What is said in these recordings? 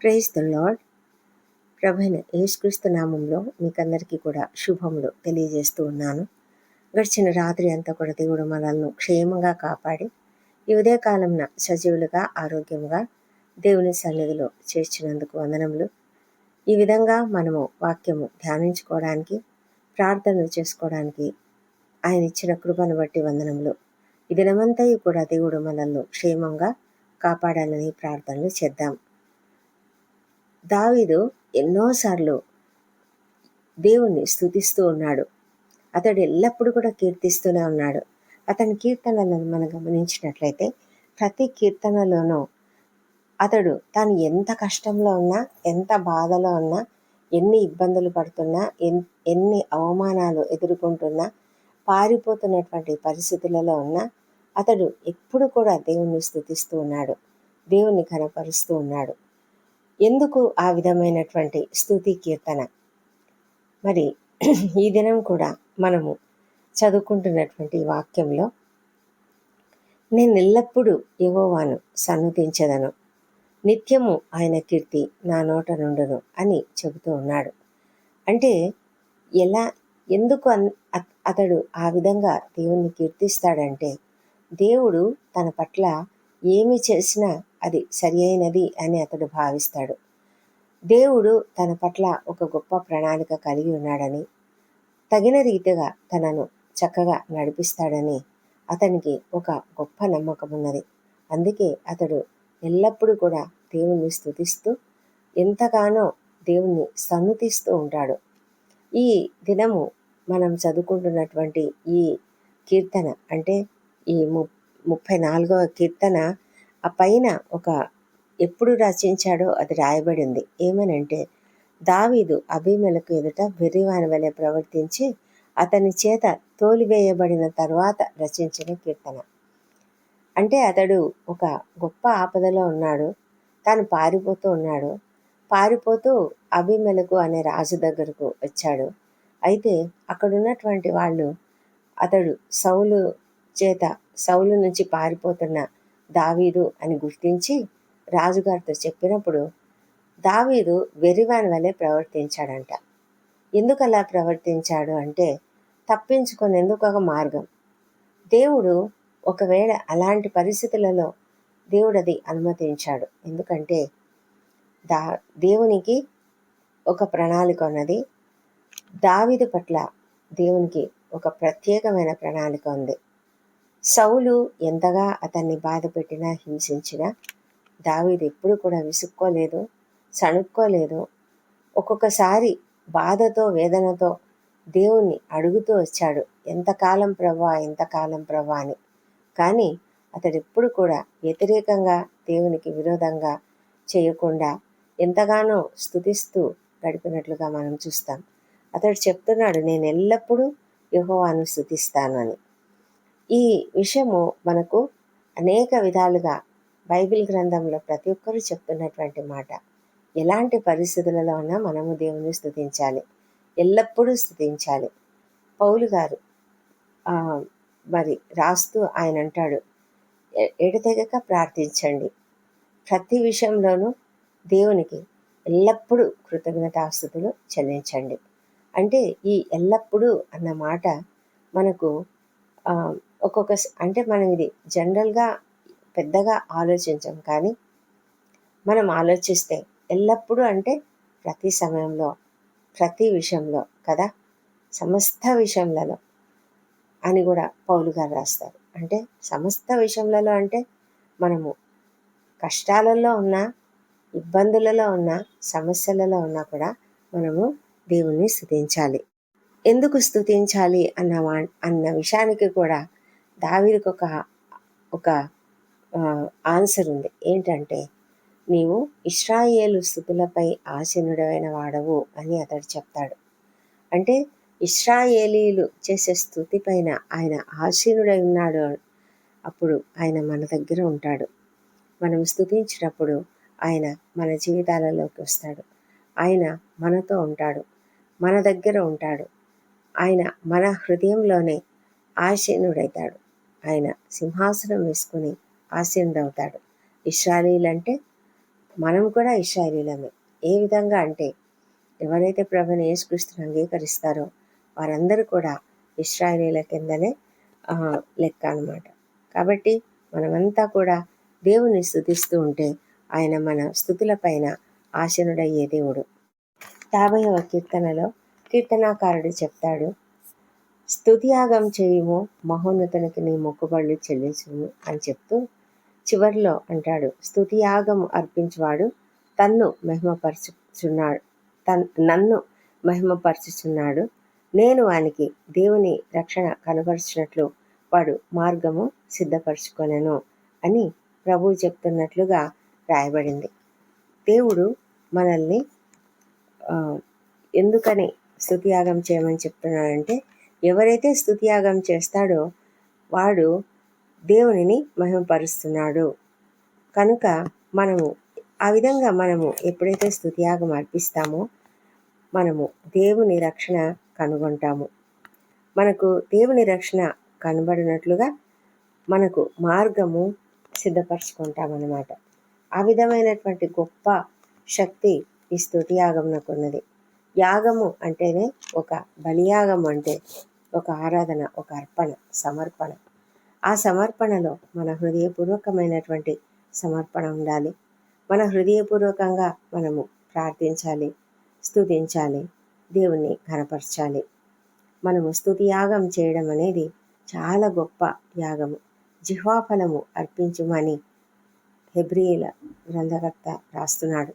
Praise the lord ప్రభైన యేసుక్రీస్తు నామంలో మీకందరికీ కూడా శుభములు తెలియజేస్తూ ఉన్నాను. గడిచిన రాత్రి అంతా కూడా దేవుడు మనల్ని క్షేమంగా కాపాడి ఈ ఉదయకాలంన సజీవులుగా ఆరోగ్యంగా దేవుని సన్నిధిలో చేర్చినందుకు వందనములు. ఈ విధంగా మనము వాక్యము ధ్యానించుకోవడానికి ప్రార్థనలు చేసుకోవడానికి ఆయన ఇచ్చిన కృపను బట్టి వందనములు. ఈ దినమంతా కూడా దేవుడు మనల్ని క్షేమంగా కాపాడాలని ప్రార్థనలు చేద్దాం. దావీదు ఎన్నోసార్లు దేవుణ్ణి స్థుతిస్తూ ఉన్నాడు. అతడు ఎల్లప్పుడూ కూడా కీర్తిస్తూనే ఉన్నాడు. అతని కీర్తనలను మనం గమనించినట్లయితే ప్రతి కీర్తనలోనూ అతడు తాను ఎంత కష్టంలో ఉన్నా ఎంత బాధలో ఉన్నా ఎన్ని ఇబ్బందులు పడుతున్నా ఎన్ ఎన్ని అవమానాలు ఎదుర్కొంటున్నా పారిపోతున్నటువంటి పరిస్థితులలో ఉన్నా అతడు ఎప్పుడు కూడా దేవుణ్ణి స్థుతిస్తూ ఉన్నాడు. దేవుణ్ణి కనపరుస్తూ ఉన్నాడు. ఎందుకు ఆ విధమైనటువంటి స్థుతి కీర్తన? మరి ఈ దినం కూడా మనము చదువుకుంటున్నటువంటి వాక్యంలో నేను ఎల్లప్పుడూ యహోవాను సన్నుతించదను. నిత్యము ఆయన కీర్తి నా నోట నుండును అని చెబుతూ ఉన్నాడు. అంటే ఎలా ఎందుకు అతడు ఆ విధంగా దేవుణ్ణి కీర్తిస్తాడంటే దేవుడు తన పట్ల ఏమి చేసినా అది సరి అయినది అని అతడు భావిస్తాడు. దేవుడు తన పట్ల ఒక గొప్ప ప్రణాళిక కలిగి ఉన్నాడని తగిన రీతిగా తనను చక్కగా నడిపిస్తాడని అతనికి ఒక గొప్ప నమ్మకం ఉన్నది. అందుకే అతడు ఎల్లప్పుడూ కూడా దేవుణ్ణి స్థుతిస్తూ ఎంతగానో దేవుణ్ణి సన్నుతిస్తూ ఉంటాడు. ఈ దినము మనం చదువుకుంటున్నటువంటి ఈ కీర్తన అంటే ఈ ము ముప్పై నాలుగవ కీర్తన ఆ పైన ఒక ఎప్పుడు రచించాడో అది రాయబడి ఉంది. ఏమనంటే దావీదు అభిమలకు ఎదుట వెర్రివాని వలె ప్రవర్తించి అతని చేత తోలివేయబడిన తర్వాత రచించిన కీర్తన. అంటే అతడు ఒక గొప్ప ఆపదలో ఉన్నాడు. తాను పారిపోతూ ఉన్నాడు. పారిపోతూ అభిమలకు అనే రాజు దగ్గరకు వచ్చాడు. అయితే అక్కడున్నటువంటి వాళ్ళు అతడు సౌలు చేత సౌలు నుంచి పారిపోతున్న దావీదు అని గుర్తించి రాజుగారితో చెప్పినప్పుడు దావీదు వెరివాని వలె ప్రవర్తించాడంట. ఎందుకు అలా ప్రవర్తించాడు అంటే తప్పించుకునేందుకు ఒక మార్గం. దేవుడు ఒకవేళ అలాంటి పరిస్థితులలో దేవుడు అది అనుమతించాడు. ఎందుకంటే దా దేవునికి ఒక ప్రణాళిక ఉన్నది. దావిది పట్ల దేవునికి ఒక ప్రత్యేకమైన ప్రణాళిక ఉంది. సౌలు ఎంతగా అతన్ని బాధ పెట్టినా హింసించినా దావీదు ఎప్పుడు కూడా విసుక్కోలేదు సణుక్కోలేదు. ఒక్కొక్కసారి బాధతో వేదనతో దేవుణ్ణి అడుగుతూ వచ్చాడు ఎంతకాలం ప్రభా ఎంతకాలం ప్రభా అని. కానీ అతడు ఎప్పుడు కూడా వ్యతిరేకంగా దేవునికి విరోధంగా చేయకుండా ఎంతగానో స్థుతిస్తూ గడిపినట్లుగా మనం చూస్తాం. అతడు చెప్తున్నాడు నేను ఎల్లప్పుడూ యహోవాను స్థుతిస్తాను అని. ఈ విషయము మనకు అనేక విధాలుగా బైబిల్ గ్రంథంలో ప్రతి ఒక్కరూ చెప్తున్నటువంటి మాట. ఎలాంటి పరిస్థితులలో ఉన్నా మనము దేవుని స్థుతించాలి ఎల్లప్పుడూ స్థుతించాలి పౌలు గారు మరి రాస్తూ ఆయన అంటాడు ఎడతెగక ప్రార్థించండి. ప్రతి విషయంలోనూ దేవునికి ఎల్లప్పుడూ కృతజ్ఞతాస్థుతులు చెల్లించండి. అంటే ఈ ఎల్లప్పుడూ అన్న మాట మనకు ఒక్కొక్క అంటే మనం ఇది జనరల్గా పెద్దగా ఆలోచించం కానీ మనం ఆలోచిస్తే ఎల్లప్పుడూ అంటే ప్రతి సమయంలో ప్రతి విషయంలో కదా సమస్త విషయంలో అని కూడా పౌలు గారు రాస్తారు. అంటే సమస్త విషయంలో అంటే మనము కష్టాలలో ఉన్న ఇబ్బందులలో ఉన్న సమస్యలలో ఉన్నా కూడా మనము దేవుణ్ణి స్థుతించాలి. ఎందుకు స్థుతించాలి అన్న అన్న విషయానికి కూడా దావీదికి ఒక ఒక ఆన్సర్ ఉంది. ఏంటంటే నీవు ఇస్రాయేలు స్థుతులపై ఆసీనుడైన వాడవు అని అతడు చెప్తాడు. అంటే ఇస్రాయేలీలు చేసే స్థుతి పైన ఆయన ఆసీనుడై ఉన్నాడు అప్పుడు ఆయన మన దగ్గర ఉంటాడు. మనం స్థుతించినప్పుడు ఆయన మన జీవితాలలోకి వస్తాడు. ఆయన మనతో ఉంటాడు. మన దగ్గర ఉంటాడు. ఆయన మన హృదయంలోనే ఆశీనుడైతాడు. ఆయన సింహాసనం వేసుకుని ఆసీనుడవుతాడు ఇస్రాయలీలంటే మనం కూడా ఇస్రాయేలీలమే ఏ విధంగా అంటే ఎవరైతే ప్రభుని యేసుక్రీస్తుని అంగీకరిస్తారో వారందరూ కూడా ఇస్రాయేలీల కిందనే లెక్క అనమాట కాబట్టి మనమంతా కూడా దేవుని స్థుతిస్తూ ఉంటే ఆయన మన స్థుతుల పైన ఆశనుడయ్యే దేవుడు. యాభైవ కీర్తనలో కీర్తనాకారుడు చెప్తాడు స్థుతియాగం చేయుము మహోన్నతునికి నీ మొక్కుబళ్ళు చెల్లించుము అని చెప్తూ చివరిలో అంటాడు. స్థుతియాగం అర్పించేవాడు తన్ను మహిమపరచుచున్నాడు. తన్ నన్ను మహిమపరచుచున్నాడు. నేను వానికి దేవుని రక్షణ కనపరుచినట్లు వాడు మార్గము సిద్ధపరచుకొనను అని ప్రభువు చెప్తున్నట్లుగా రాయబడింది. దేవుడు మనల్ని ఎందుకని స్తుతియాగం చేయమని చెప్తున్నాడంటే ఎవరైతే స్తుతియాగం చేస్తాడో వాడు దేవునిని మహిమపరుస్తున్నాడు. కనుక మనము ఆ విధంగా మనము ఎప్పుడైతే స్తుతియాగం అర్పిస్తామో మనము దేవుని రక్షణ కనుగొంటాము. మనకు దేవుని రక్షణ కనబడినట్లుగా మనకు మార్గము సిద్ధపరచుకుంటామన్నమాట. ఆ విధమైనటువంటి గొప్ప శక్తి ఈ స్తుతి ఉన్నది యాగము అంటేనే ఒక బలియాగం అంటే ఒక ఆరాధన ఒక అర్పణ సమర్పణ. ఆ సమర్పణలో మన హృదయపూర్వకమైనటువంటి సమర్పణ ఉండాలి. మన హృదయపూర్వకంగా మనము ప్రార్థించాలి స్తుతించాలి దేవుణ్ణి ఘనపరచాలి. మనము స్తుతి యాగం చేయడం అనేది చాలా గొప్ప యాగము. జిహ్వాఫలము అర్పించుమని హెబ్రియల గ్రంథకర్త రాస్తున్నాడు.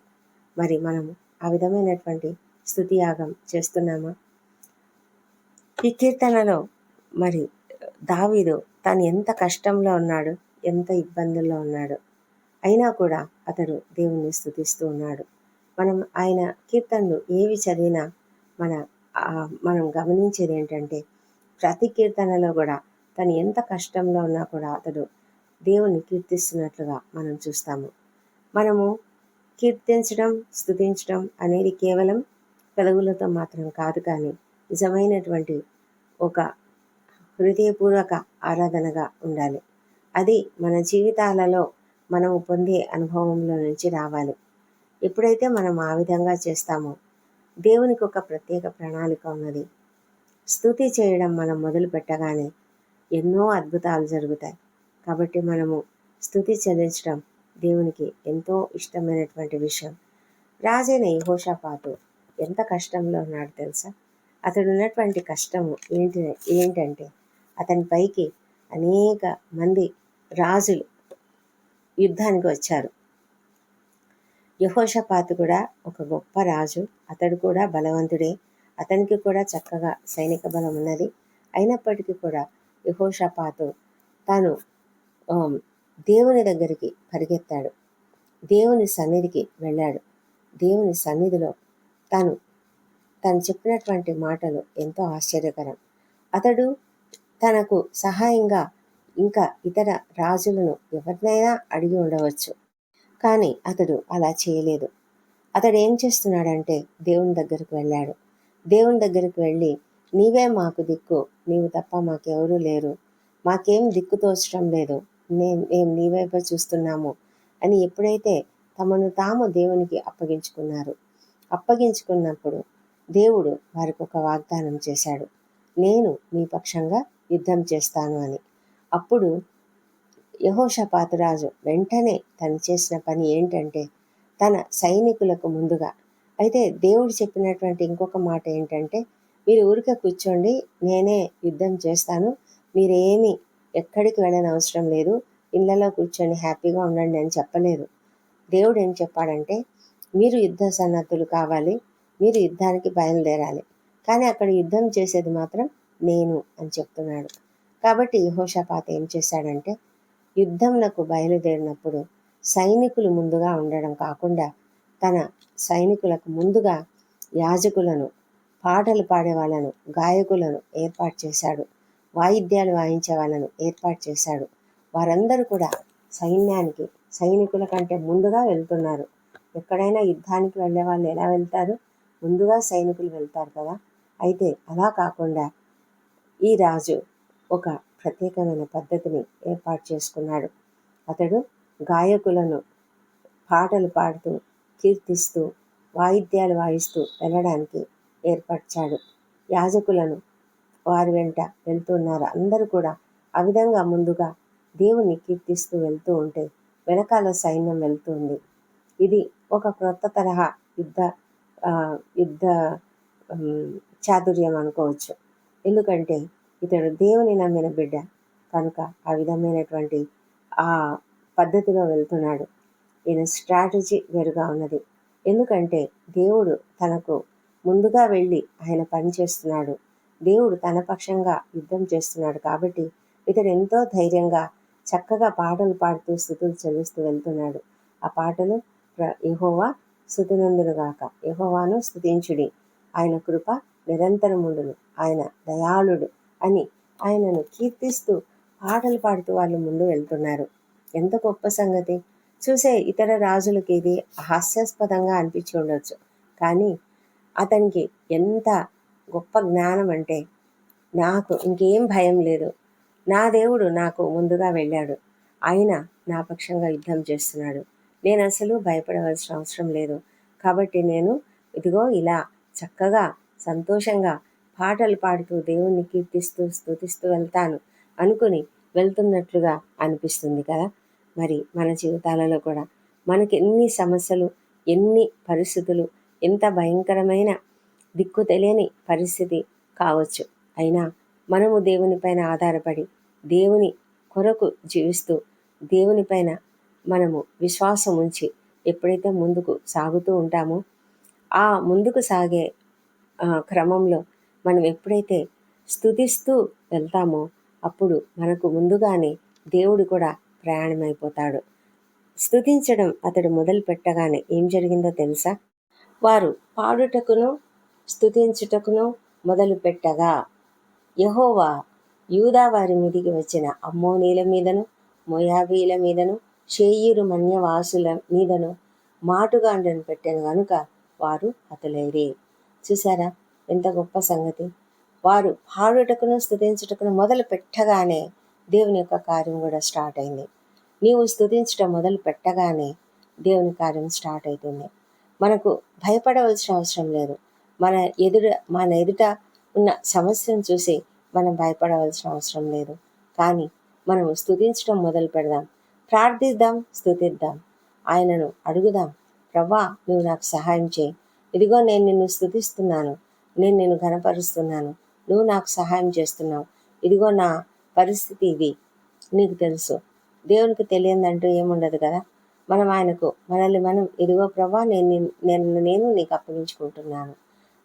మరి మనము ఆ విధమైనటువంటి స్థుతియాగం చేస్తున్నామా? ఈ కీర్తనలో మరి దావీదు తను ఎంత కష్టంలో ఉన్నాడు ఎంత ఇబ్బందుల్లో ఉన్నాడు. అయినా కూడా అతడు దేవుణ్ణి స్థుతిస్తూ ఉన్నాడు. మనం ఆయన కీర్తనలు ఏవి చదివినా మన మనం గమనించేది ఏంటంటే ప్రతి కీర్తనలో కూడా తను ఎంత కష్టంలో ఉన్నా కూడా అతడు దేవుణ్ణి కీర్తిస్తున్నట్లుగా మనం చూస్తాము. మనము కీర్తించడం స్థుతించడం అనేది కేవలం పెదవులతో మాత్రం కాదు కానీ నిజమైనటువంటి ఒక హృదయపూర్వక ఆరాధనగా ఉండాలి. అది మన జీవితాలలో మనము పొందే అనుభవంలో నుంచి రావాలి. ఎప్పుడైతే మనం ఆ విధంగా చేస్తామో దేవునికి ఒక ప్రత్యేక ప్రణాళిక ఉన్నది. స్థుతి చేయడం మనం మొదలు పెట్టగానే ఎన్నో అద్భుతాలు జరుగుతాయి. కాబట్టి మనము స్థుతి చెల్లించడం దేవునికి ఎంతో ఇష్టమైనటువంటి విషయం. రాజైన యెహోషాపాతు ఎంత కష్టంలో ఉన్నాడు తెలుసా? అతడు ఉన్నటువంటి కష్టము ఏంటి ఏంటంటే అతని పైకి అనేక మంది రాజులు యుద్ధానికి వచ్చారు. యహోషపాతు కూడా ఒక గొప్ప రాజు అతడు కూడా బలవంతుడే అతనికి కూడా చక్కగా సైనిక బలం ఉన్నది. అయినప్పటికీ కూడా యహోషపాతు తాను దేవుని దగ్గరికి పరిగెత్తాడు. దేవుని సన్నిధికి వెళ్ళాడు. దేవుని సన్నిధిలో తను తను చెప్పినటువంటి మాటలు ఎంతో ఆశ్చర్యకరం. అతడు తనకు సహాయంగా ఇంకా ఇతర రాజులను ఎవరినైనా అడిగి ఉండవచ్చు. కానీ అతడు అలా చేయలేదు. అతడు ఏం చేస్తున్నాడంటే దేవుని దగ్గరకు వెళ్ళాడు. దేవుని దగ్గరకు వెళ్ళి నీవే మాకు దిక్కు నీవు తప్ప మాకెవరూ లేరు. మాకేం దిక్కు తోచడం లేదు. మేము మేము నీవైపు చూస్తున్నాము అని ఎప్పుడైతే తమను తాము దేవునికి అప్పగించుకున్నారు. అప్పగించుకున్నప్పుడు దేవుడు వారికి ఒక వాగ్దానం చేశాడు. నేను మీ పక్షంగా యుద్ధం చేస్తాను అని. అప్పుడు యహోషపాతురాజు వెంటనే తను చేసిన పని ఏంటంటే తన సైనికులకు ముందుగా. అయితే దేవుడు చెప్పినటువంటి ఇంకొక మాట ఏంటంటే మీరు ఊరికే కూర్చోండి నేనే యుద్ధం చేస్తాను మీరేమి ఎక్కడికి వెళ్ళని అవసరం లేదు ఇళ్ళలో కూర్చొని హ్యాపీగా ఉండండి అని చెప్పలేదు. దేవుడు ఏం చెప్పాడంటే మీరు యుద్ధ సన్నద్ధులు కావాలి మీరు యుద్ధానికి బయలుదేరాలి. కానీ అక్కడ యుద్ధం చేసేది మాత్రం నేను అని చెప్తున్నాడు. కాబట్టి యహోషపాత ఏం చేశాడంటే యుద్ధంలకు బయలుదేరినప్పుడు సైనికులు ముందుగా ఉండడం కాకుండా తన సైనికులకు ముందుగా యాజకులను పాటలు పాడే వాళ్ళను గాయకులను ఏర్పాటు చేశాడు. వాయిద్యాలు వాయించే వాళ్ళను ఏర్పాటు చేశాడు. వారందరూ కూడా సైన్యానికి సైనికుల కంటే ముందుగా వెళ్తున్నారు. ఎక్కడైనా యుద్ధానికి వెళ్ళే వాళ్ళు ఎలా వెళ్తారు? ముందుగా సైనికులు వెళ్తారు కదా. అయితే అలా కాకుండా ఈ రాజు ఒక ప్రత్యేకమైన పద్ధతిని ఏర్పాటు చేసుకున్నాడు. అతడు గాయకులను పాటలు పాడుతూ కీర్తిస్తూ వాయిద్యాలు వాయిస్తూ వెళ్ళడానికి ఏర్పరిచాడు. యాజకులను వారి వెంట వెళ్తున్నారు. అందరూ కూడా ఆ విధంగా ముందుగా దేవుని కీర్తిస్తూ వెళ్తూ ఉంటే వెనకాల సైన్యం వెళ్తుంది. ఇది ఒక క్రొత్త తరహా యుద్ధ యుద్ధ చాతుర్యం అనుకోవచ్చు. ఎందుకంటే ఇతడు దేవుని నమ్మిన బిడ్డ. కనుక ఆ విధమైనటువంటి ఆ పద్ధతిలో వెళ్తున్నాడు. ఈయన స్ట్రాటజీ వేరుగా ఉన్నది. ఎందుకంటే దేవుడు తనకు ముందుగా వెళ్ళి ఆయన పని చేస్తున్నాడు. దేవుడు తన పక్షంగా యుద్ధం చేస్తున్నాడు కాబట్టి ఇతడు ఎంతో ధైర్యంగా చక్కగా పాటలు పాడుతూ స్థుతులు చెల్లిస్తూ వెళ్తున్నాడు. ఆ పాటలు యహోవా స్థుతినందునుగాక. యహోవాను స్థుతించుడి. ఆయన కృప నిరంతరముండును. ఆయన దయాళుడు అని ఆయనను కీర్తిస్తూ పాటలు పాడుతూ వాళ్ళు ముందు వెళ్తున్నారు. ఎంత గొప్ప సంగతి. చూసే ఇతర రాజులకి ఇది హాస్యాస్పదంగా అనిపించి ఉండొచ్చు. కానీ అతనికి ఎంత గొప్ప జ్ఞానం అంటే నాకు ఇంకేం భయం లేదు. నా దేవుడు నాకు ముందుగా వెళ్ళాడు. ఆయన నా పక్షంగా యుద్ధం చేస్తున్నాడు. నేను అసలు భయపడవలసిన అవసరం లేదు. కాబట్టి నేను ఇదిగో ఇలా చక్కగా సంతోషంగా పాటలు పాడుతూ దేవుణ్ణి కీర్తిస్తూ స్థుతిస్తూ వెళ్తాను అనుకుని వెళ్తున్నట్లుగా అనిపిస్తుంది కదా. మరి మన జీవితాలలో కూడా మనకి ఎన్ని సమస్యలు ఎన్ని పరిస్థితులు ఎంత భయంకరమైన దిక్కు తెలియని పరిస్థితి కావచ్చు. అయినా మనము దేవునిపైన ఆధారపడి దేవుని కొరకు జీవిస్తూ దేవునిపైన మనము విశ్వాసం ఉంచి ఎప్పుడైతే ముందుకు సాగుతూ ఉంటామో ఆ ముందుకు సాగే క్రమంలో మనం ఎప్పుడైతే స్థుతిస్తూ వెళ్తామో అప్పుడు మనకు ముందుగానే దేవుడు కూడా ప్రయాణమైపోతాడు. స్థుతించడం అతడు మొదలు పెట్టగానే ఏం జరిగిందో తెలుసా? వారు పాడుటకును స్థుతించుటకును మొదలు పెట్టగా యహోవా యూదా వారి మీదికి వచ్చిన అమ్మోనీల మీదను మొయాబీల మీదను షేయిరు మన్యవాసుల మీదను మాటుగాండ్రను పెట్టాను గనుక వారు హతులైరే. చూసారా ఎంత గొప్ప సంగతి. వారు పాడుటకును స్థుతించుటకును మొదలు పెట్టగానే దేవుని యొక్క కార్యం కూడా స్టార్ట్ అయింది. నీవు స్థుతించడం మొదలు పెట్టగానే దేవుని కార్యం స్టార్ట్ అవుతుంది మనకు భయపడవలసిన అవసరం లేదు. మన ఎదుట మన ఎదుట ఉన్న సమస్యను చూసి మనం భయపడవలసిన అవసరం లేదు. కానీ మనం స్థుతించడం మొదలు పెడదాం. ప్రార్థిద్దాం స్థుతిద్దాం ఆయనను అడుగుదాం ప్రవ్వా నువ్వు నాకు సహాయం చేయి. ఇదిగో నేను నిన్ను స్థుతిస్తున్నాను నేను నిన్ను ఘనపరుస్తున్నాను. నువ్వు నాకు సహాయం చేస్తున్నావు. ఇదిగో నా పరిస్థితి ఇది. నీకు తెలుసు. దేవునికి తెలియదంటూ ఏముండదు కదా? మనం ఆయనకు మనల్ని మనం ఇదిగో ప్రభా నేను నేను నేను నీకు అప్పగించుకుంటున్నాను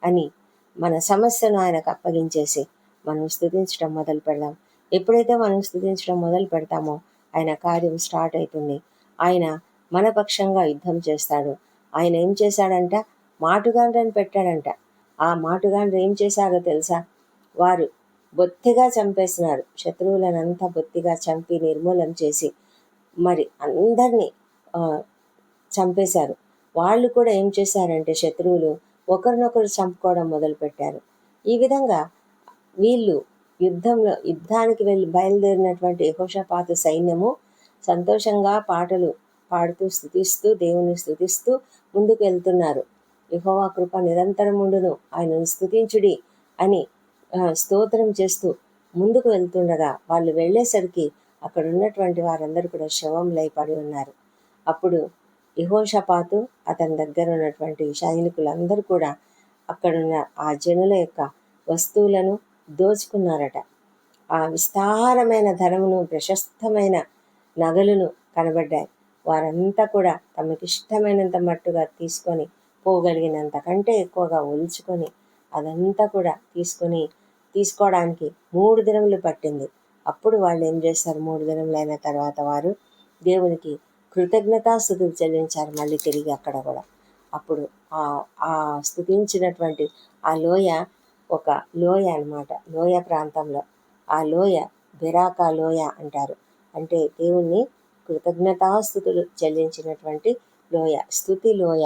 అని మన సమస్యను ఆయనకు అప్పగించేసి మనం స్థుతించడం మొదలు పెడదాం ఎప్పుడైతే మనం స్థుతించడం మొదలు పెడతామో ఆయన కార్యం స్టార్ట్ అవుతుంది. ఆయన మనపక్షంగా యుద్ధం చేస్తాడు. ఆయన ఏం చేశాడంట? మాటుగాండ్రని పెట్టాడంట. ఆ మాటుగాండ్ర ఏం చేశారో తెలుసా? వారు బొత్తిగా చంపేస్తున్నారు శత్రువులనంతా బొత్తిగా చంపి నిర్మూలన చేసి మరి అందరినీ చంపేశారు. వాళ్ళు కూడా ఏం చేశారంటే శత్రువులు ఒకరినొకరు చంపుకోవడం మొదలుపెట్టారు. ఈ విధంగా వీళ్ళు యుద్ధంలో యుద్ధానికి వెళ్ళి బయలుదేరినటువంటి యహోషపాత సైన్యము సంతోషంగా పాటలు పాడుతూ స్థుతిస్తూ దేవుని స్థుతిస్తూ ముందుకు వెళ్తున్నారు. యహోవా కృప నిరంతరముండును ఆయనను స్థుతించుడి అని స్తోత్రం చేస్తూ ముందుకు వెళ్తుండగా వాళ్ళు వెళ్ళేసరికి అక్కడ ఉన్నటువంటి వారందరూ కూడా శవంలై పడి ఉన్నారు. అప్పుడు ఇహోషపాతు అతని దగ్గర ఉన్నటువంటి సైనికులందరూ కూడా అక్కడున్న ఆ జనుల యొక్క వస్తువులను దోచుకున్నారట. ఆ విస్తారమైన ధనమును ప్రశస్తమైన నగలును కనబడ్డాయి. వారంతా కూడా తమకిష్టమైనంత మట్టుగా తీసుకొని పోగలిగినంత కంటే ఎక్కువగా ఒలుచుకొని అదంతా కూడా తీసుకొని తీసుకోవడానికి మూడు దినములు పట్టింది. అప్పుడు వాళ్ళు ఏం చేస్తారు మూడు దినములైన తర్వాత వారు దేవునికి కృతజ్ఞతాస్థుతులు చెల్లించారు మళ్ళీ తిరిగి అక్కడ కూడా. అప్పుడు ఆ ఆ స్థుతించినటువంటి ఆ లోయ ఒక లోయ అనమాట లోయ ప్రాంతంలో. ఆ లోయ బెరాకా లోయ అంటారు. అంటే దేవుణ్ణి కృతజ్ఞతాస్థుతులు చెల్లించినటువంటి లోయ స్థుతి లోయ.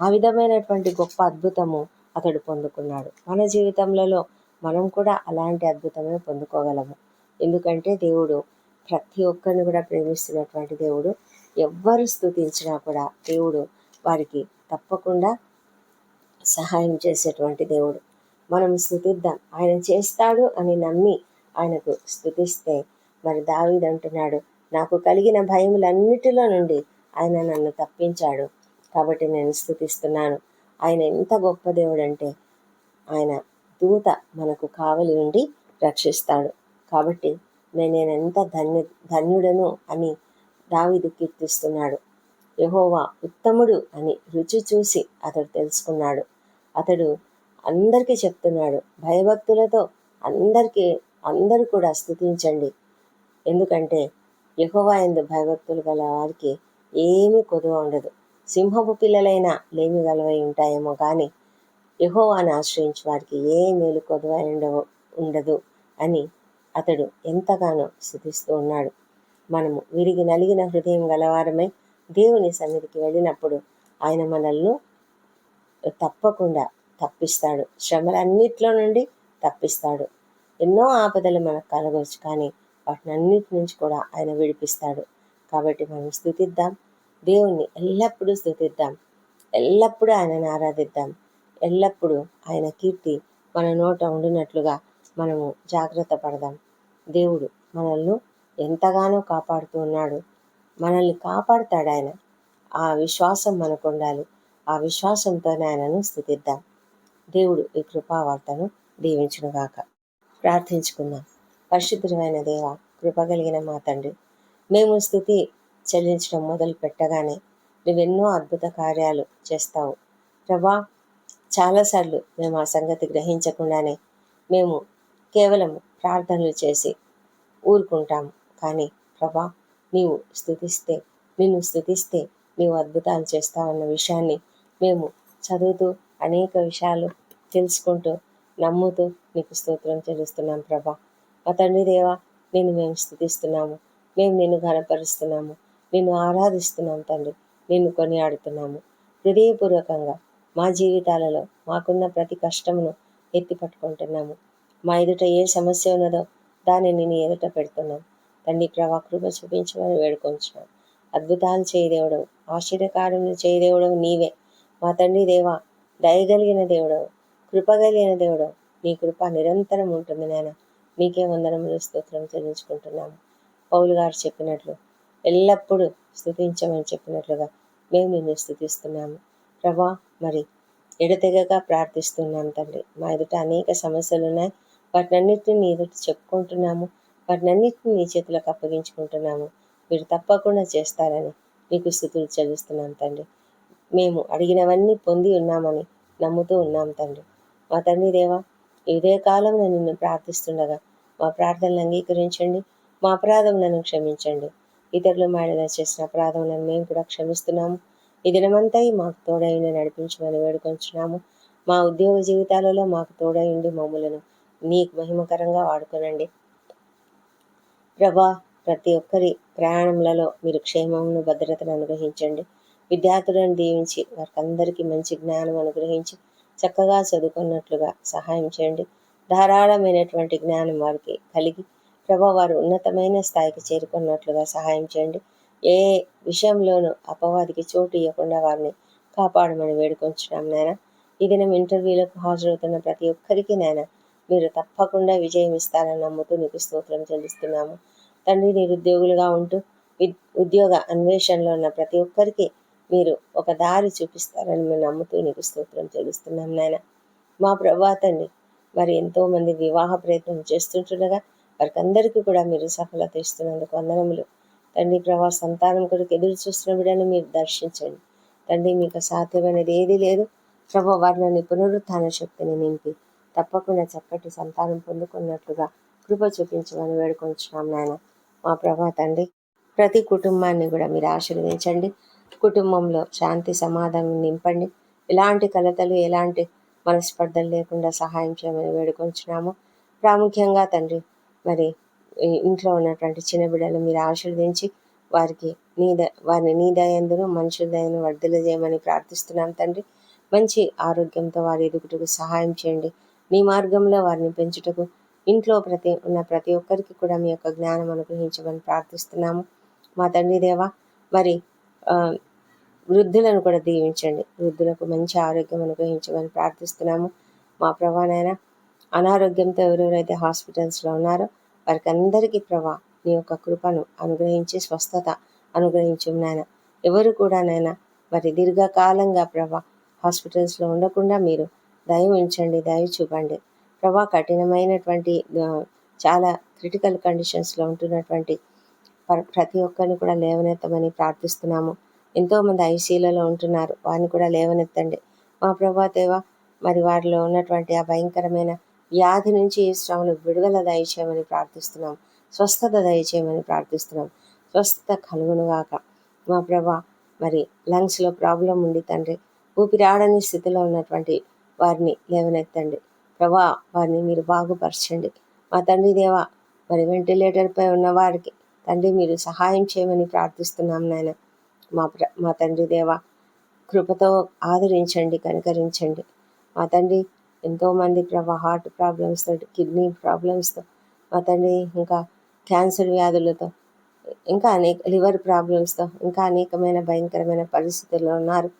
ఆ విధమైనటువంటి గొప్ప అద్భుతము అతడు పొందుకున్నాడు. మన జీవితంలో మనం కూడా అలాంటి అద్భుతమే పొందుకోగలము. ఎందుకంటే దేవుడు ప్రతి ఒక్కరిని కూడా ప్రేమిస్తున్నటువంటి దేవుడు. ఎవ్వరు స్థుతించినా కూడా దేవుడు వారికి తప్పకుండా సహాయం చేసేటువంటి దేవుడు. మనం స్థుతిద్దాం. ఆయన చేస్తాడు అని నమ్మి ఆయనకు స్థుతిస్తే మరి దావీద్ అంటున్నాడు నాకు కలిగిన భయములన్నిటిలో నుండి ఆయన నన్ను తప్పించాడు కాబట్టి నేను స్థుతిస్తున్నాను. ఆయన ఎంత గొప్ప దేవుడు అంటే ఆయన దూత మనకు కావలి ఉండి రక్షిస్తాడు కాబట్టి నేను ఎంత ధన్యు ధన్యుడను అని దావీదు కీర్తిస్తున్నాడు. యహోవా ఉత్తముడు అని రుచి చూసి అతడు తెలుసుకున్నాడు. అతడు అందరికీ చెప్తున్నాడు. భయభక్తులతో అందరికీ అందరూ కూడా స్థుతించండి ఎందుకంటే యహోవా ఎందు భయభక్తులు గల వారికి ఏమీ కొదువ ఉండదు. సింహపు పిల్లలైనా లేమి గలవై ఉంటాయేమో కానీ యహోవాని ఆశ్రయించి వారికి ఏ మేలు కొదువ ఉండవు ఉండదు అని అతడు ఎంతగానో స్థుతిస్తూ ఉన్నాడు. మనము విరిగి నలిగిన హృదయం గలవారమై దేవుని సన్నిధికి వెళ్ళినప్పుడు ఆయన మనల్ని తప్పకుండా తప్పిస్తాడు. శ్రమలన్నిట్లో నుండి తప్పిస్తాడు. ఎన్నో ఆపదలు మనకు కలగవచ్చు కానీ వాటిని అన్నిటి నుంచి కూడా ఆయన విడిపిస్తాడు. కాబట్టి మనం స్థుతిద్దాం. దేవుణ్ణి ఎల్లప్పుడూ స్థుతిద్దాం. ఎల్లప్పుడూ ఆయనను ఆరాధిద్దాం. ఎల్లప్పుడూ ఆయన కీర్తి మన నోట ఉండినట్లుగా మనము జాగ్రత్త పడదాం. దేవుడు మనల్ని ఎంతగానో కాపాడుతూ ఉన్నాడు. మనల్ని కాపాడుతాడు ఆయన. ఆ విశ్వాసం మనకు ఉండాలి. ఆ విశ్వాసంతోనే ఆయనను స్థుతిద్దాం. దేవుడు ఈ కృపావార్తను దీవించునుగాక. ప్రార్థించుకుందాం. పరిశుద్ధమైన దేవ కృపగలిగిన మా తండ్రి మేము స్థుతి చెల్లించడం మొదలు పెట్టగానే నువ్వెన్నో అద్భుత కార్యాలు చేస్తావు. ప్రభా చాలాసార్లు మేము ఆ సంగతి గ్రహించకుండానే మేము కేవలం ప్రార్థనలు చేసి ఊరుకుంటాము. కానీ ప్రభా నీవు స్థుతిస్తే నిన్ను స్థుతిస్తే నీవు అద్భుతాలు చేస్తావన్న విషయాన్ని మేము చదువుతూ అనేక విషయాలు తెలుసుకుంటూ నమ్ముతూ నీకు స్తోత్రం చెల్లిస్తున్నాం ప్రభా. మా తండ్రి దేవా నేను మేము స్థుతిస్తున్నాము. మేము నిన్ను ఘనపరుస్తున్నాము. నిన్ను ఆరాధిస్తున్నాం తండ్రి. నిన్ను కొనియాడుతున్నాము. హృదయపూర్వకంగా మా జీవితాలలో మాకున్న ప్రతి కష్టమును ఎత్తి పట్టుకుంటున్నాము. మా ఎదుట ఏ సమస్య ఉన్నదో దానిని నీ ఎదుట పెడుతున్నాం. తండ్రి ప్రభా కృప చూపించమని వేడుకొంచున్నాం. అద్భుతాలు చేయదేవుడవు ఆశ్చర్యకార్యములు చేయదేవుడవు నీవే. మా తండ్రి దేవ దయగలిగిన దేవుడవు. కృపగలిగిన దేవుడు నీ కృప నిరంతరం ఉంటుంది నాయన. నీకే వందనములు స్తోత్రం చెల్లించుకుంటున్నాము. పౌలు గారు చెప్పినట్లు ఎల్లప్పుడూ స్థుతించమని చెప్పినట్లుగా మేము నిన్ను స్థుతిస్తున్నాము. ప్రభా మరి ఎడతెగక ప్రార్థిస్తున్నాం తండ్రి. మా ఎదుట అనేక సమస్యలు ఉన్నాయి. వాటినన్నిటిని నీ ఎదుట చెప్పుకుంటున్నాము. వాటినన్నిటిని నీ చేతులకు అప్పగించుకుంటున్నాము. మీరు తప్పకుండా చేస్తారని మీకు స్థుతులు చెల్లిస్తున్నాం తండ్రి. మేము అడిగినవన్నీ పొంది ఉన్నామని నమ్ముతూ ఉన్నాం తండ్రి. మా తండ్రి దేవా ఇదే కాలంలో నిన్ను ప్రార్థిస్తుండగా మా ప్రార్థనలు అంగీకరించండి మా అపరాధములను క్షమించండి. ఇతరులు మాడిన చేసిన అపరాధములను మేము కూడా క్షమిస్తున్నాము. ఈ దినమంతా మాకు తోడైండి నడిపించమని వేడుకొంచున్నాము. మా ఉద్యోగ జీవితాలలో మాకు తోడైండి మమ్మలను నీకు మహిమకరంగా వాడుకోనండి. ప్రభా ప్రతి ఒక్కరి ప్రయాణములలో మీరు క్షేమమును భద్రతను అనుగ్రహించండి. విద్యార్థులను దీవించి వారికి అందరికీ మంచి జ్ఞానం అనుగ్రహించి చక్కగా చదువుకున్నట్లుగా సహాయం చేయండి. ధారాళమైనటువంటి జ్ఞానం వారికి కలిగి ప్రభా వారు ఉన్నతమైన స్థాయికి చేరుకున్నట్లుగా సహాయం చేయండి. ఏ విషయంలోనూ అపవాదికి చోటు ఇవ్వకుండా వారిని కాపాడమని వేడుకొంచున్నాం నాయన. ఈ దినం ఇంటర్వ్యూలకు హాజరవుతున్న ప్రతి ఒక్కరికి నాయన మీరు తప్పకుండా విజయం ఇస్తారని నమ్ముతూ నీకు స్తోత్రం చెల్లిస్తున్నాము. తండ్రి నిరుద్యోగులుగా ఉంటూ ఉద్యోగ అన్వేషణలో ఉన్న ప్రతి ఒక్కరికి మీరు ఒక దారి చూపిస్తారని మేము నమ్ముతూ నీకు స్తోత్రం చెల్లిస్తున్నాం నాయన. మా ప్రభా తండ్రి మరి ఎంతోమంది వివాహ ప్రయత్నం చేస్తుంటుండగా వారికి అందరికీ కూడా మీరు సఫలత ఇస్తున్నందుకు వందనములు. తండ్రి ప్రభా సంతానం కొరకు ఎదురు చూస్తున్న బిడ్డను మీరు దర్శించండి. తండ్రి మీకు సాధ్యమైనది ఏదీ లేదు. ప్రభా వారిని పునరుత్థాన శక్తిని నింపి తప్పకుండా చక్కటి సంతానం పొందుకున్నట్లుగా కృప చూపించమని వేడుకొంచున్నాం నాయన. మా ప్రభా తండ్రి ప్రతి కుటుంబాన్ని కూడా మీరు ఆశీర్వదించండి. కుటుంబంలో శాంతి సమాధానం నింపండి. ఎలాంటి కలతలు ఎలాంటి మనస్పర్ధలు లేకుండా సహాయం చేయమని వేడుకొంచున్నాము. ప్రాముఖ్యంగా తండ్రి మరి ఇంట్లో ఉన్నటువంటి చిన్న బిడ్డలు మీరు ఆశీర్వదించి వారికి నీ ద వారిని నీ దయందును మనుషుల దయను వర్ధలు చేయమని ప్రార్థిస్తున్నాం తండ్రి. మంచి ఆరోగ్యంతో వారి ఎదుగుటకు సహాయం చేయండి. నీ మార్గంలో వారిని పెంచుటకు ఇంట్లో ప్రతి ఉన్న ప్రతి ఒక్కరికి కూడా మీ యొక్క జ్ఞానం అనుగ్రహించమని ప్రార్థిస్తున్నాము. మా తండ్రి దేవ మరి వృద్ధులను కూడా దీవించండి. వృద్ధులకు మంచి ఆరోగ్యం అనుగ్రహించమని ప్రార్థిస్తున్నాము. మా ప్రభానైనా అనారోగ్యంతో ఎవరెవరైతే హాస్పిటల్స్లో ఉన్నారో వారికి అందరికీ ప్రభా నీ యొక్క కృపను అనుగ్రహించి స్వస్థత అనుగ్రహించు నాయన. ఎవరు కూడా నాయన మరి దీర్ఘకాలంగా ప్రభా హాస్పిటల్స్లో ఉండకుండా మీరు దయ ఉంచండి దయ చూపండి. ప్రభా కఠినమైనటువంటి చాలా క్రిటికల్ కండిషన్స్లో ఉంటున్నటువంటి ప్రతి ఒక్కరిని కూడా లేవనెత్తమని ప్రార్థిస్తున్నాము. ఎంతోమంది ఐసీలలో ఉంటున్నారు. వారిని కూడా లేవనెత్తండి. మా ప్రభా దేవ మరి వారిలో ఉన్నటువంటి ఆ భయంకరమైన వ్యాధి నుంచి ఈ శ్రమలు విడుదల దయచేయమని ప్రార్థిస్తున్నాం. స్వస్థత దయచేయమని ప్రార్థిస్తున్నాం. స్వస్థత కలుగునుగాక మా ప్రభా మరి లంగ్స్లో ప్రాబ్లం ఉండి తండ్రి ఊపిరాడని స్థితిలో ఉన్నటువంటి వారిని లేవనెత్తండి. ప్రభా వారిని మీరు బాగుపరచండి. మా తండ్రి దేవ మరి వెంటిలేటర్పై ఉన్న వారికి తండ్రి మీరు సహాయం చేయమని ప్రార్థిస్తున్నాం నాయన. మా ప్ర మా తండ్రి దేవ కృపతో ఆదరించండి కనికరించండి. మా తండ్రి ఎంతోమంది ప్రభా హార్ట్ ప్రాబ్లమ్స్తో కిడ్నీ ప్రాబ్లమ్స్తో మా తండ్రి ఇంకా క్యాన్సర్ వ్యాధులతో ఇంకా అనేక లివర్ ప్రాబ్లమ్స్తో ఇంకా అనేకమైన భయంకరమైన పరిస్థితుల్లో ఉన్నారు.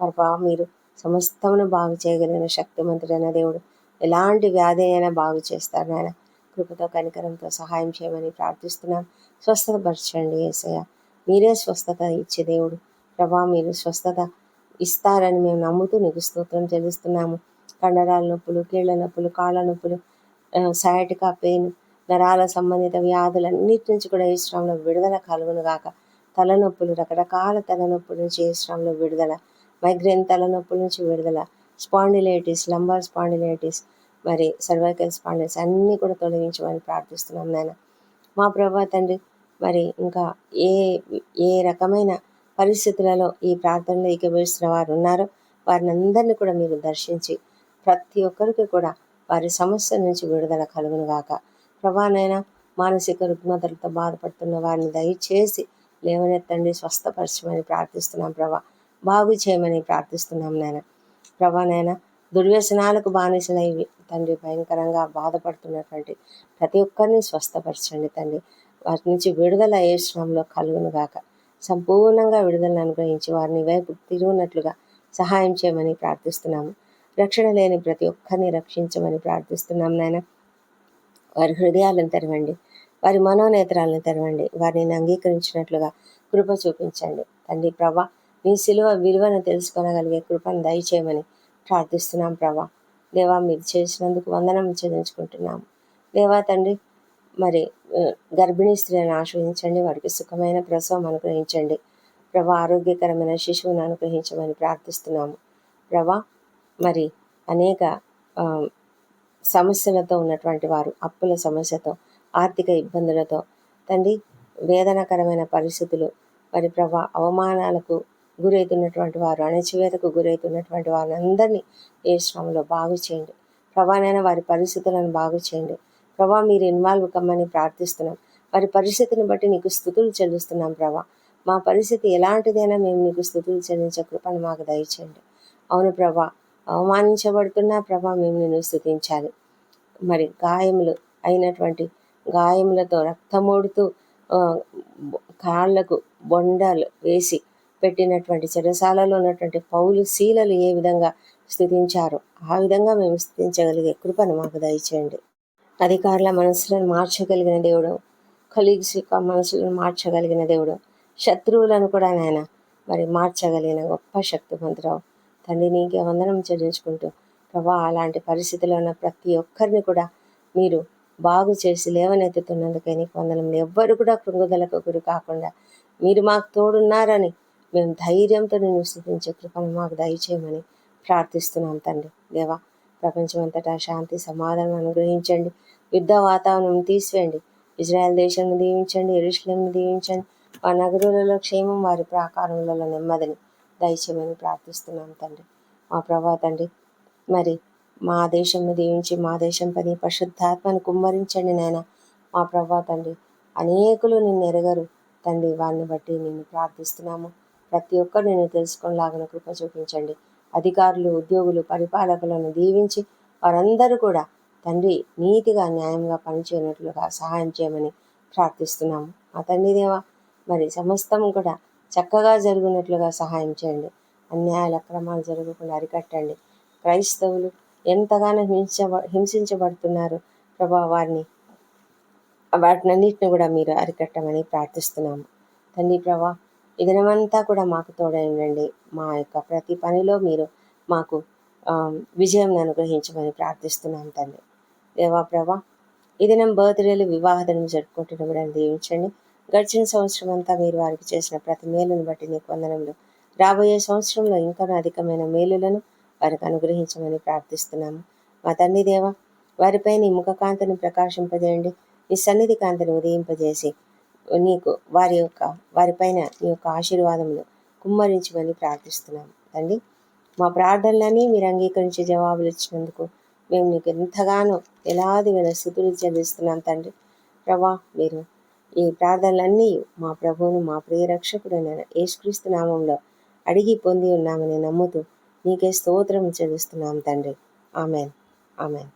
ప్రభా మీరు సమస్తమును బాగు చేయగలిగిన శక్తిమంతుడైన దేవుడు. ఎలాంటి వ్యాధి అయినా బాగు చేస్తారు నాయన. కృపతో కనికరంతో సహాయం చేయమని ప్రార్థిస్తున్నాం. స్వస్థతపరచండి ఏసయ్య మీరే స్వస్థత ఇచ్చే దేవుడు. ప్రభా మీరు స్వస్థత ఇస్తారని మేము నమ్ముతూ నీకు స్తోత్రం చెల్లిస్తున్నాము. కండరాల నొప్పులు కీళ్ళ నొప్పులు కాళ్ళ నొప్పులు సయాటికా పెయిన్ నరాల సంబంధిత వ్యాధులన్నిటి నుంచి కూడా ఈ శ్రమంలో విడుదల కలుగును గాక. తలనొప్పులు రకరకాల తలనొప్పుల నుంచి ఏ శ్రమంలో విడుదల. మైగ్రేన్ తలనొప్పుల నుంచి విడుదల. స్పాండిలైటిస్ లంబార్ స్పాండిలైటిస్ మరి సర్వైకల్ స్పాండిలైటిస్ అన్నీ కూడా తొలగించమని ప్రార్థిస్తున్నాం నాయన. మా ప్రభా తండ్రి మరి ఇంకా ఏ ఏ రకమైన పరిస్థితులలో ఈ ప్రార్థనలో ఏకీభవిస్తున్న వారు ఉన్నారో వారిని అందరినీ కూడా మీరు దర్శించి ప్రతి ఒక్కరికి కూడా వారి సమస్య నుంచి విడుదల కలుగునుగాక. ప్రభానైనా మానసిక రుగ్మతలతో బాధపడుతున్న వారిని దయచేసి లేవనెత్తండి స్వస్థపరచమని ప్రార్థిస్తున్నాం ప్రభా. బాగు చేయమని ప్రార్థిస్తున్నాం నాయన. ప్రభానైనా దుర్వ్యసనాలకు బానిసలై తండ్రి భయంకరంగా బాధపడుతున్నటువంటి ప్రతి ఒక్కరిని స్వస్థపరచండి తండ్రి. వారి నుంచి విడుదల ఏ శ్రమంలో కలుగును గాక. సంపూర్ణంగా విడుదలను అనుగ్రహించి వారిని వైపు తిరుగునట్లుగా సహాయం చేయమని ప్రార్థిస్తున్నాము. రక్షణ లేని ప్రతి ఒక్కరిని రక్షించమని ప్రార్థిస్తున్నాం నాయన. వారి హృదయాలను తెరవండి. వారి మనోనేత్రాలను తెరవండి. వారిని అంగీకరించినట్లుగా కృప చూపించండి. తండ్రి ప్రభా నీ సిలువ విలువను తెలుసుకోనగలిగే కృపను దయచేయమని ప్రార్థిస్తున్నాం ప్రభా. దేవా మీరు చేసినందుకు వందనం చెల్లించుకుంటున్నాము. దేవా తండ్రి మరి గర్భిణీ స్త్రీలను ఆశ్రయించండి. వారికి సుఖమైన ప్రసవం అనుగ్రహించండి. ప్రభా ఆరోగ్యకరమైన శిశువును అనుగ్రహించమని ప్రార్థిస్తున్నాము. ప్రభా మరి అనేక సమస్యలతో ఉన్నటువంటి వారు అప్పుల సమస్యతో ఆర్థిక ఇబ్బందులతో తండ్రి వేదనకరమైన పరిస్థితులు మరి ప్రభా అవమానాలకు గురవుతున్నటువంటి వారు అణచివేతకు గురవుతున్నటువంటి వారందరినీ ఏ శ్రమలో బాగు చేయండి. ప్రభానైనా వారి పరిస్థితులను బాగు చేయండి. ప్రభా మీరు ఇన్వాల్వ్ కమ్మని ప్రార్థిస్తున్నాం. వారి పరిస్థితిని బట్టి నీకు స్థుతులు చెల్లిస్తున్నాం ప్రభా. మా పరిస్థితి ఎలాంటిదైనా మేము నీకు స్థుతులు చెల్లించే కృపను మాకు దయచేయండి. అవును ప్రభా అవమానించబడుతున్నా ప్రభా మేము నిన్ను స్థుతించాలి. మరి గాయములు అయినటువంటి గాయములతో రక్తమోడుతూ కాళ్ళకు కాళ్ళకు బొండాలు వేసి పెట్టినటువంటి చెరసాలలో ఉన్నటువంటి పౌలు శీలలు ఏ విధంగా స్థుతించారో ఆ విధంగా మేము స్థుతించగలిగే కృపను మాకు దయచేయండి. అధికారుల మనసులను మార్చగలిగిన దేవుడు. కలీగ్స్ యొక్క మనసులను మార్చగలిగిన దేవుడు. శత్రువులను కూడా నాయన మరి మార్చగలిగిన గొప్ప శక్తివంతురావు. తండ్రి నీకే వందనం చెల్లించుకుంటూ ప్రభా అలాంటి పరిస్థితిలో ఉన్న ప్రతి ఒక్కరిని కూడా మీరు బాగు చేసి లేవనెత్తుతున్నందుకే నీకు వందనం. ఎవ్వరు కూడా కృంగుదలకు గురి కాకుండా మీరు మాకు తోడున్నారని మేము ధైర్యంతో నిన్ను స్థుతించే కృపను మాకు దయచేయమని ప్రార్థిస్తున్నాం తండ్రి. దేవా ప్రపంచమంతటా శాంతి సమాధానం అనుగ్రహించండి. యుద్ధ వాతావరణం తీసివేయండి. ఇజ్రాయెల్ దేశం దీవించండి ఎరుషులేంను దీవించండి. ఆ నగరులలో క్షేమం వారి ప్రాకారములలో నెమ్మదిని దయచేయమని ప్రార్థిస్తున్నాం తండ్రి. మా ప్రభా తండ్రి మరి మా దేశంను దీవించి మా దేశం పని పరిశుద్ధాత్మను కుమ్మరించండి నాయన. మా ప్రభా తండ్రి అనేకులు నిన్ను ఎరగరు. తండ్రి వారిని బట్టి నిన్ను ప్రార్థిస్తున్నాము. ప్రతి ఒక్కరు నిన్ను తెలుసుకునేలాగిన కృప చూపించండి. అధికారులు ఉద్యోగులు పరిపాలకులను దీవించి వారందరూ కూడా తండ్రి నీతిగా న్యాయంగా పనిచేయనట్లుగా సహాయం చేయమని ప్రార్థిస్తున్నాము. మా తండ్రి దేవా మరి సమస్తం కూడా చక్కగా జరుగునట్లుగా సహాయం చేయండి. అన్యాయాల అక్రమాలు జరగకుండా అరికట్టండి. క్రైస్తవులు ఎంతగానో హింస హింసించబడుతున్నారు. ప్రభా వారిని వాటినన్నింటిని కూడా మీరు అరికట్టమని ప్రార్థిస్తున్నాము. తండ్రి ప్రభా ఈ దినమంతా కూడా మాకు తోడైండండి మా యొక్క ప్రతి పనిలో మీరు మాకు విజయం అనుగ్రహించమని ప్రార్థిస్తున్నాం తండ్రి. దేవా ప్రభా. ఈ దినం బర్త్డేలు వివాహదనం జరుపుకుంటున్న కూడా దీవించండి. గడిచిన సంవత్సరం అంతా మీరు వారికి చేసిన ప్రతి మేలును బట్టి నీకు వందనములు. రాబోయే సంవత్సరంలో ఇంకా అధికమైన మేలులను వారికి అనుగ్రహించమని ప్రార్థిస్తున్నాము. మా తండ్రి దేవ వారిపై నీ ముఖకాంతిని ప్రకాశింపజేయండి. నీ సన్నిధి కాంతిని ఉదయింపజేసి నీకు వారి యొక్క వారిపైన నీ యొక్క ఆశీర్వాదములు కుమ్మరించమని ప్రార్థిస్తున్నాము. తండ్రి మా ప్రార్థనలని మీరు అంగీకరించి జవాబులు ఇచ్చినందుకు మేము నీకు ఎంతగానో ఎలాది వేల స్థుతులు చెల్లిస్తున్నాం తండ్రి. ప్రభా మీరు ఈ ప్రార్థనలన్నీ మా ప్రభువును మా ప్రియ రక్షకుడైన యేసుక్రీస్తు నామంలో అడిగి పొంది ఉన్నామని నమ్ముతూ నీకే స్తోత్రం చెల్లిస్తున్నాం తండ్రి. ఆమెన్. ఆమెన్.